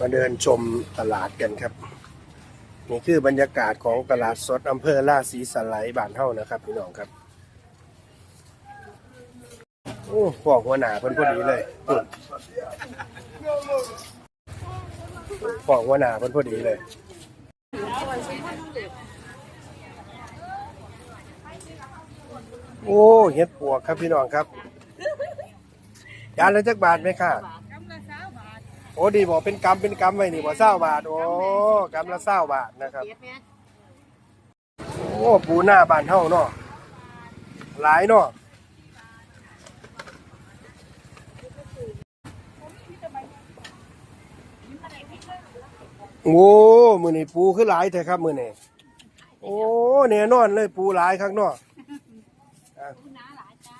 มาเดินชมตลาดกันครับ นี่คือบรรยากาศของตลาดสดอำเภอลาศรีสไลด์บ้านเฮานะครับพี่น้องครับโอ้พวกหัวหน้าเพิ่นพอดีเลยพวกหัวหน้าเพิ่นพอดีเลยโอ้เฮ็ดปวกครับพี่น้องครับยานละจักบาทไหมค่ะ โอ้ดีบอกเป็นกำเป็นกำไว้นี่บ่เศร้าบาทโอ้กำละเศร้าบาทนะครับโอ้ปูหน้าบ้านเฮาเนาะหลายเนาะโอ้มือนี้ปูคือหลายแท้ครับมือนี้โอ้แน่นอนเลยปูหลายข้างนอกอะ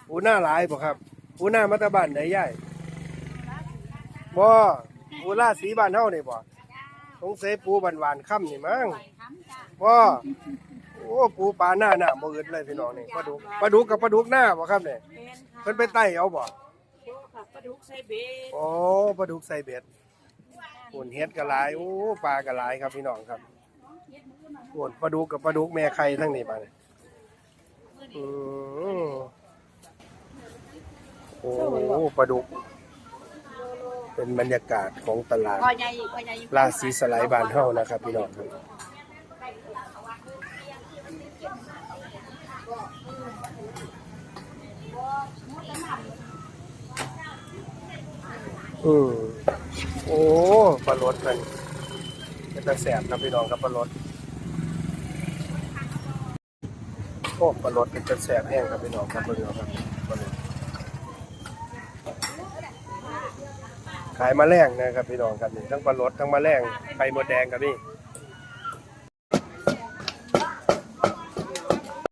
ปูหน้าหลายบ่ครับ ปูหน้ามาตาบ้านไหนยายบ่ ปูล่าสีบ้านเฮานี่บ่สงสัยปูบ้านหวานค่ำนี่มั้งบ่โอ้ปูปลาหน้าหน้าบ่อึดเลยพี่น้องนี่ปลาดุกปลาดุกกับปลาดุกหน้าบ่ครับเนี่ยเป็นค่ะเพิ่นไปไต่เอาบ่ค่ะปลาดุกใส่เบสโอ้ปลาดุกใส่เบ็ดปุ่นเฮ็ดก็หลายโอ้ปลาก็หลายครับพี่น้องครับปุ่นปลาดุกกับปลาดุกแม่ไข่ทั้งนี้มาเนี่ยอืมโอ้ปลาดุก เป็นบรรยากาศของตลาดคอใหญ่คอใหญ่ราศีสไลด์บ้านเฮานะครับพี่น้องครับอืมโอ้ปลาลดมันเป็นตาแสบครับพี่น้องครับปลาลดโอ้ปลาลดเป็นตาแสบแห้งครับพี่น้องครับพี่น้องครับปลาลด ขายมาแรงนะครับพี่น้องครับนี่ทั้งปลาลดทั้งมาแรงไข่มดแดงครับพี่